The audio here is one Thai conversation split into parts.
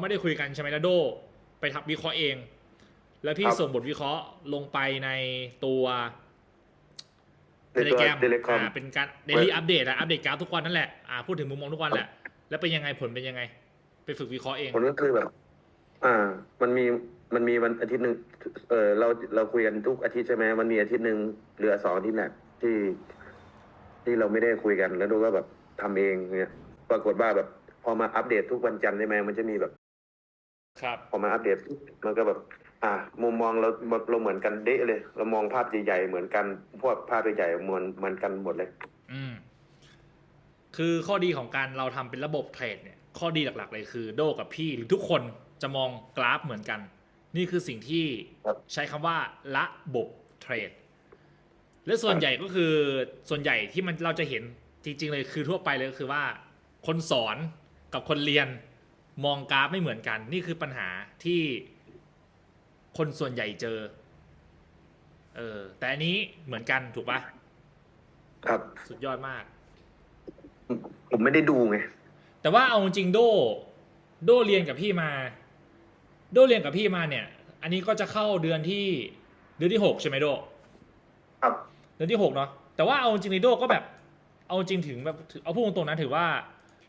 ไม่ได้คุยกันใช่ไหมแล้วโดไปทำวิเคราะห์เอง แล้วพี่ครับส่งบทวิเคราะห์ลงไปในตัวในตัว Telegram Telegram อ่าเป็นการเดลี่อัปเดตอะอัปเดตกราฟทุกวันนั่นแหละอ่าพูดถึงมุมมองทุกวันแหละ แล้วเป็นยังไงผลเป็นยังไง ไปฝึกวิเคราะห์เองผลก็คือแบบ อ่า มันมีมันมีวันอาทิตย์หนึ่งเออเราเราคุยกันทุกอาทิตย์ใช่ไหมมันมีอาทิตย์หนึ่งเหลือสองอาทิตย์แหละที่ ที่เราไม่ได้คุยกันแล้วดูก็แบบทำเองเนี่ยปรากฏว่าแบบพอมาอัปเดตทุกวันจันทร์ใช่ไหมมันจะมีแบบ ครับพอมาอัปเดตมันก็แบบ อ่ามุมมองเราเราเหมือนกันเด๊ะเลย เรามองภาพใหญ่ๆเหมือนกันพวกภาพใหญ่ๆเหมือนเหมือนกันหมดเลย อืมคือข้อดีของการเราทำเป็นระบบเทรดเนี่ยข้อดีหลักๆ เลยคือ โดกับพี่หรือทุกคนจะมองกราฟเหมือนกัน นี่คือสิ่งที่ครับใช้คำว่าระบบเทรดและส่วนใหญ่ก็คือส่วนใหญ่ที่มันเราจะเห็นจริงๆเลยคือทั่วไปเลยก็คือว่า คนสอนกับคนเรียน มองกราฟไม่เหมือนกัน นี่คือปัญหาที่คนส่วนใหญ่เจอ เออ แต่อันนี้เหมือนกันถูกปะครับ สุดยอดมาก ผมไม่ได้ดูไง แต่ว่าเอาจริงๆโด โดเรียนกับพี่มา โดเรียนกับพี่มาเนี่ย อันนี้ก็จะเข้าเดือนที่เดือนที่หกใช่ไหมโด ครับ เดือนที่หกเนาะ แต่ว่าเอาจริงๆในโดก็แบบ เอาจริงถึงแบบ เอาพูดตรงๆนะถือว่า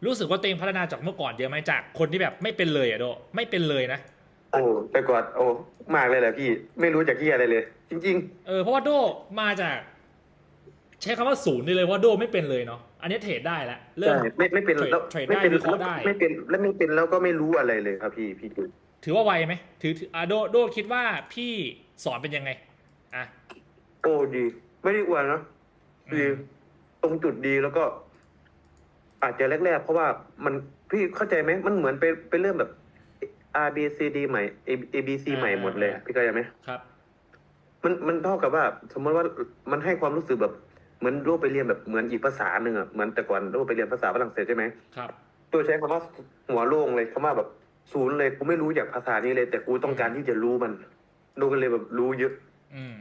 รู้สึกว่าตัวเองพัฒนาจากเมื่อก่อนเยอะไหมจากคนที่แบบไม่เป็นเลยอะโดไม่เป็นเลยนะโอ้แต่ก่อนโอ้มากเลยแหละพี่ไม่รู้จากที่อะไรเลย จริงเออเพราะว่าโดมาจาก ใช้คำว่าศูนย์ได้เลยว่าโดไม่เป็นเลยเนาะอันนี้เทรดได้แล้วๆเริ่มใช่ไม่ไม่เป็นเทรดแล้วเทรดไม่ได้เป็นวิเคราะห์ได้ไม่เป็นแล้วไม่เป็นแล้วก็ไม่รู้อะไรเลยครับพี่พี่ดูถือว่าไวไหมถือถืออะโดโดคิดว่าพี่สอนเป็นยังไงอะโอ้ดี ไม่ได้อวยนะดีตรงจุดดีแล้วก็ อาจจะแรกๆ เพราะว่ามันพี่เข้าใจไหมมันเหมือนไปไปเริ่มแบบ R B C D ใหม่ A A B C ใหม่หมดเลยอะพี่เข้าใจไหมครับ มันมันเท่ากับว่า สมมติว่ามันให้ความรู้สึกแบบเหมือนรูปไปเรียนแบบเหมือนอีกภาษาหนึ่งอะเหมือนแต่ก่อนรูปไปเรียนภาษาฝรั่งเศสใช่ไหมครับตัวใช้คำว่าหัวโล่งเลยคำว่าแบบศูนย์เลยกูไม่รู้จากภาษานี้เลย แต่กูต้องการที่จะรู้มันดูกันเลยแบบรู้เยอะ อืม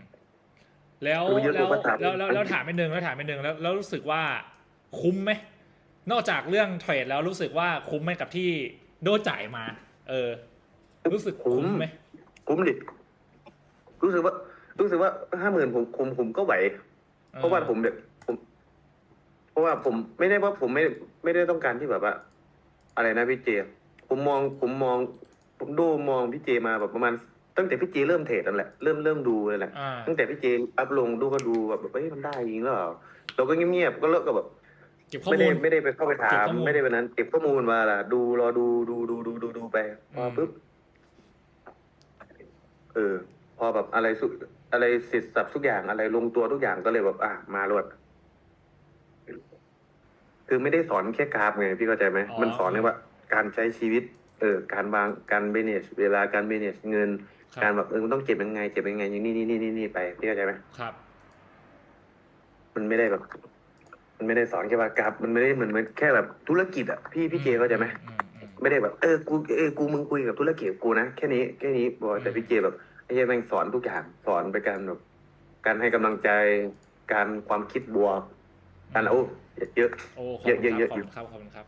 แล้วรู้เยอะแล้วกว่าภาษาแล้วแล้วอังกฤษแล้วถามไปหนึ่งแล้วถามไปหนึ่งแล้วแล้วรู้สึกว่าคุ้มไหม นอกจากเรื่องเทรดแล้วรู้สึกว่าคุ้มไหมกับที่โดจ่ายมา เออ รู้สึกคุ้มไหมคุ้มดิรู้สึกว่า รู้สึกว่าห้าหมื่นผมผมผมก็ไหว เพราะว่าผมแบบผม เพราะว่าผมไม่ได้ว่าผมไม่ไม่ได้ต้องการที่แบบว่า อะไรนะพี่เจ ผมมองผมมอง ผมดูมองพี่เจมาแบบประมาณตั้งแต่พี่เจเริ่มเทรดนั่นแหละเริ่มเริ่มดูเลยแหละอ่าตั้งแต่พี่เจอัพลงดูก็ดูแบบเฮ้ยมันได้จริงหรือเปล่าเราก็เงียบๆก็เลิกก็แบบ เก็บข้อไม่มูได้ล ไม่ได้ไปเข้าไปถาเก็บมข้อมูล ไม่ได้ไปนั้นเก็บข้อมูลมาล่ะดูรอดูดูดูดูดูดูไปพออืมปุ๊บเออ พอแบบอะไรสุดอะไรเสร็จสับทุกอย่างอะไรลงตัวทุกอย่างก็เลยแบบอะมาลวดคือไม่ได้สอนแค่กราฟไงพี่เข้าใจไหมมันสอนเลยว่า การใช้ชีวิต เออ การวางการเบเนจเวลาการเบเนจเงิน คการรับแบบเออมันต้องเก็บยังไงเก็บยังไงอย่างนี้นี่นี่นี่นี่ไปพี่เข้าใจไหมครับ มันไม่ได้แบบ มันไม่ได้สอนแค่ว่ากราฟมันไม่ได้เหมือนเหมือนแค่แบบธุรกิจอะพี่พี่เจเข้าใจไหมอืมอืมไม่ได้แบบเออกูเออกูมึงคุยกับธุรกิจกูนะแค่นี้แค่นี้บอกแต่อืมพี่เจแบบไอ้เหี้ยแม่งสอนทุกอย่างสอนไปการแบบการให้กำลังใจการความคิดบวกการโอ้เยอะ โอ้ขอบคุณเยอะคเยรับอะขอบคุณครับขอบคุณครับ